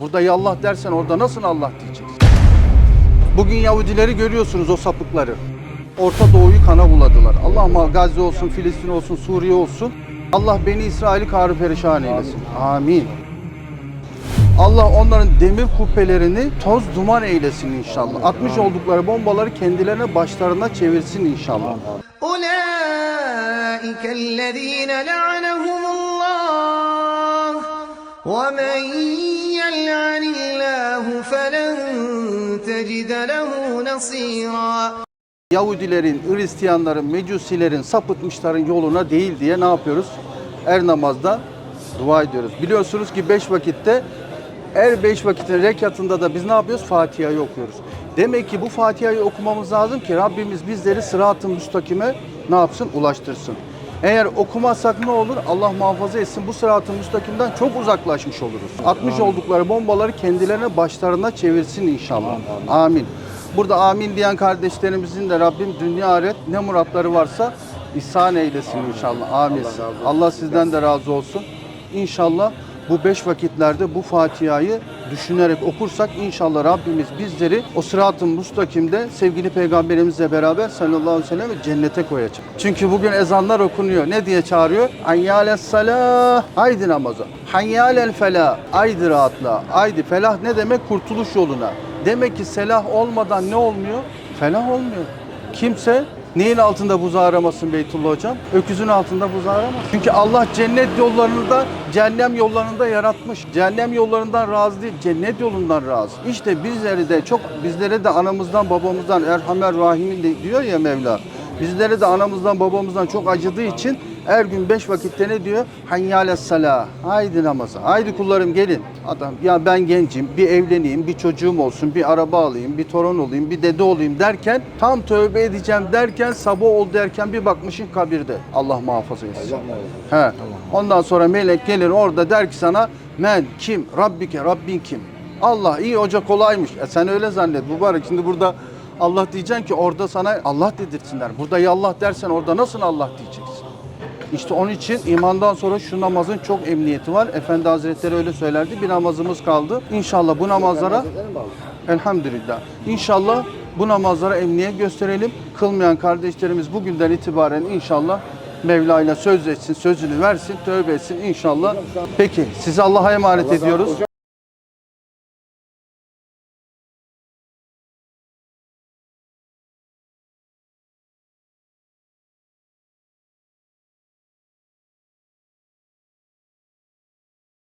Burada ya Allah dersen orada nasıl Allah diyeceksin? Bugün Yahudileri görüyorsunuz o sapıkları. Orta Doğu'yu kana buladılar. Allah ama Gazze olsun, Filistin olsun, Suriye olsun. Allah beni İsrail'i kahru perişan eylesin. Amin. Allah onların demir kubbelerini toz duman eylesin inşallah. Atmış oldukları bombaları kendilerine başlarına çevirsin inşallah. Ulaikellezine la'anehumullah ومن يلعن الله فلن تجد له نصيرا Yahudilerin, Hristiyanların, Mecusilerin, sapıtmışların yoluna değil diye ne yapıyoruz? Her namazda dua ediyoruz. Biliyorsunuz ki beş vakitte her beş vakitin rekatında da biz ne yapıyoruz? Fatiha'yı okuyoruz. Demek ki bu Fatiha'yı okumamız lazım ki Rabbimiz bizleri sırat-ı müstakime ne yapsın? Ulaştırsın. Eğer okumazsak ne olur? Allah muhafaza etsin. Bu sırat-ı müstakimden çok uzaklaşmış oluruz. Atmış oldukları bombaları kendilerine başlarına çevirsin inşallah. Amin. Burada amin diyen kardeşlerimizin de Rabbim dünya ahiret ne muratları varsa ihsan eylesin inşallah. Amin. Allah sizden de razı olsun. İnşallah bu beş vakitlerde bu Fatiha'yı düşünerek okursak inşallah Rabbimiz bizleri o sırat-ı mustakimde sevgili peygamberimizle beraber sallallahu aleyhi ve sellem cennete koyacak. Çünkü bugün ezanlar okunuyor. Ne diye çağırıyor? Hayyâles salah. Haydi namaza. Hayyâlel felah. Haydi rahatla. Haydi felah ne demek? Kurtuluş yoluna. Demek ki selah olmadan ne olmuyor? Felah olmuyor. Kimse neyin altında buzağı aramasın Beytullah hocam? Öküzün altında buzağı aramasın. Çünkü Allah cennet yollarını da cehennem yollarını da yaratmış. Cehennem yollarından razı değil, cennet yolundan razı. İşte bizleri de çok bizlere de anamızdan babamızdan Erhamer Rahim'in de diyor ya Mevla. Bizlere de anamızdan babamızdan çok acıdığı için her gün beş vakitte ne diyor? Hayyâle salah. Haydi namaza. Haydi kullarım gelin. Adam ya ben gencim, bir evleneyim, bir çocuğum olsun, bir araba alayım, bir torun olayım, bir dede olayım derken tam tövbe edeceğim derken sabah ol derken bir bakmışın kabirde. Allah muhafaza etsin. He. Ondan sonra melek gelir orada der ki sana men kim? Rabbike, Rabbin kim? Allah iyi hoca kolaymış. E sen öyle zannet mübarek. Şimdi burada Allah diyeceksin ki orada sana Allah dedirtsinler. Burada ya Allah dersen orada nasıl Allah diyeceksin? İşte onun için imandan sonra şu namazın çok emniyeti var. Efendi Hazretleri öyle söylerdi. Bir namazımız kaldı. İnşallah bu namazlara elhamdülillah. İnşallah bu namazlara emniyet gösterelim. Kılmayan kardeşlerimiz bugünden itibaren inşallah Mevla ile sözleşsin, sözünü versin, tövbe etsin inşallah. Peki sizi Allah'a emanet ediyoruz.